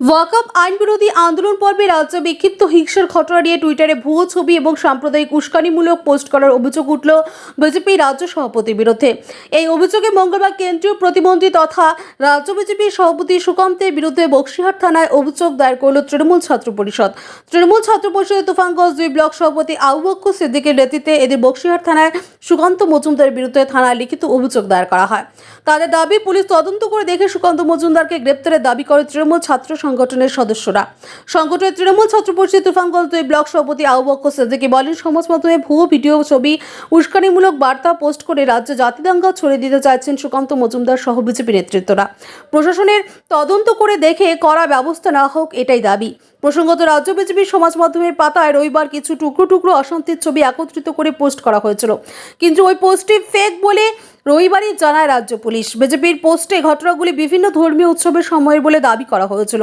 ওয়াকআপ আইন বিরোধী আন্দোলন পর্বে রাজ্যে বিক্ষিপ্ত হিংসার ঘটনা নিয়ে টুইটারে ভুয়ো ছবি এবং সাম্প্রদায়িক উস্কানিমূলক পোস্ট করার অভিযোগ উঠল বিজেপি রাজ্য সভাপতির বিরুদ্ধে। এই অভিযোগে মঙ্গলবার কেন্দ্রীয় প্রতিমন্ত্রী তথা রাজ্য বিজেপির সভাপতি সুকান্তের বিরুদ্ধে বক্সিহাট থানায় অভিযোগ দায়ের করল তৃণমূল ছাত্র পরিষদ। তৃণমূল ছাত্র পরিষদের তুফানগঞ্জ দুই ব্লক সভাপতি আউবক্ষ সিদ্দিকের নেতৃত্বে এদের বক্সিহাট থানায় সুকান্ত মজুমদারের বিরুদ্ধে থানায় লিখিত অভিযোগ দায়ের করা হয়। তাদের দাবি, পুলিশ তদন্ত করে দেখে সুকান্ত মজুমদারকে গ্রেপ্তারের দাবি করে তৃণমূল ছাত্র সংগঠনের সদস্যরা। সংগঠনের তৃণমূল ছাত্র পরিষদ তুফানগঞ্জ দুই ব্লক সভাপতি আউবক্ষ সিদ্দিকি বলেন, সমাজ মাধ্যমে ভুয়ো ভিডিও ছবি, উস্কানিমূলক বার্তা পোস্ট করে রাজ্যে জাতিদাঙ্গা ছড়িয়ে দিতে চাইছেন সুকান্ত মজুমদার সহ বিজেপি নেতৃত্বরা। প্রশাসনের তদন্ত করে দেখে করা ব্যবস্থা না হোক এটাই দাবি। প্রসঙ্গত রাজ্য বিজেপির সমাজ মাধ্যমের পাতায় রবিবার কিছু টুকরো টুকরো অশান্তির ছবি একত্রিত করে পোস্ট করা হয়েছিল। কিন্তু ওই পোস্টটি ফেক বলে রবিবারই জানায় রাজ্য পুলিশ। বিজেপির পোস্টে ঘটনাগুলি বিভিন্ন ধর্মীয় উৎসবের সময়ের বলে দাবি করা হয়েছিল।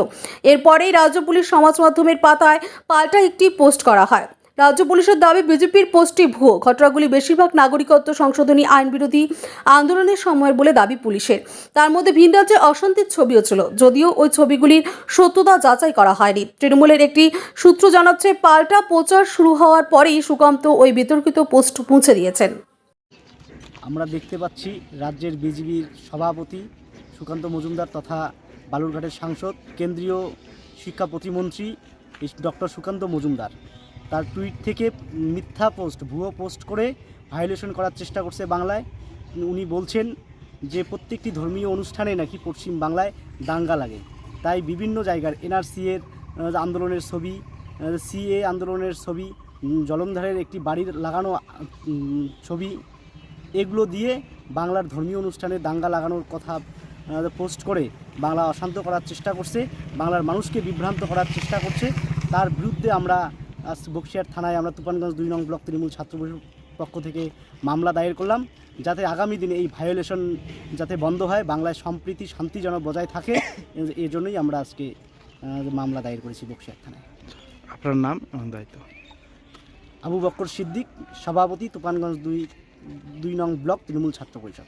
এরপরেই রাজ্য পুলিশ সমাজ মাধ্যমের পাতায় পাল্টা একটি পোস্ট করা হয়। রাজ্য পুলিশের দাবি, বিজেপির পোস্টটি ভুয়ো। ঘটনাগুলি বেশিরভাগ নাগরিকত্ব সংশোধনী আইন বিরোধী আন্দোলনের সময়ের বলে দাবি পুলিশের। তার মধ্যে ভিন রাজ্যে অশান্তির ছবিও ছিল, যদিও ওই ছবিগুলির সত্যতা যাচাই করা হয়নি। তৃণমূলের একটি সূত্র জানাচ্ছে, পাল্টা প্রচার শুরু হওয়ার পরেই সুকান্ত ওই বিতর্কিত পোস্ট মুছে দিয়েছেন। আমরা দেখতে পাচ্ছি রাজ্যের বিজেপির সভাপতি সুকান্ত মজুমদার তথা বালুরঘাটের সাংসদ, কেন্দ্রীয় শিক্ষা প্রতিমন্ত্রী ডক্টর সুকান্ত মজুমদার। তার টুইট থেকে মিথ্যা পোস্ট, ভুয়ো পোস্ট করে ভায়োলেশন করার চেষ্টা করছে বাংলায়। উনি বলছেন যে, প্রত্যেকটি ধর্মীয় অনুষ্ঠানে নাকি পশ্চিম বাংলায় দাঙ্গা লাগে। তাই বিভিন্ন জায়গার এনআরসি এর আন্দোলনের ছবি সিএ আন্দোলনের ছবি জলন্ধরের একটি বাড়ির লাগানো ছবি এগুলো দিয়ে বাংলার ধর্মীয় অনুষ্ঠানে দাঙ্গা লাগানোর কথা পোস্ট করে বাংলা অশান্ত করার চেষ্টা করছে বাংলার মানুষকে বিভ্রান্ত করার চেষ্টা করছে। তার বিরুদ্ধে আমরা আজ বক্সিয়ার থানায় আমরা তুফানগঞ্জ দুই নং ব্লক তৃণমূল ছাত্র পক্ষ থেকে মামলা দায়ের করলাম যাতে আগামী দিনে এই ভায়োলেশন যাতে বন্ধ হয় বাংলায় সম্প্রীতি শান্তি যেন বজায় থাকে এ- এই জন্যই আমরা আজকে মামলা দায়ের করেছি বক্সিয়ার থানায়। আপনার নাম দায়িত্ব আবু বক্কর সিদ্দিক সভাপতি তুফানগঞ্জ দুই দুই নং ব্লক তৃণমূল ছাত্র পরিষদ।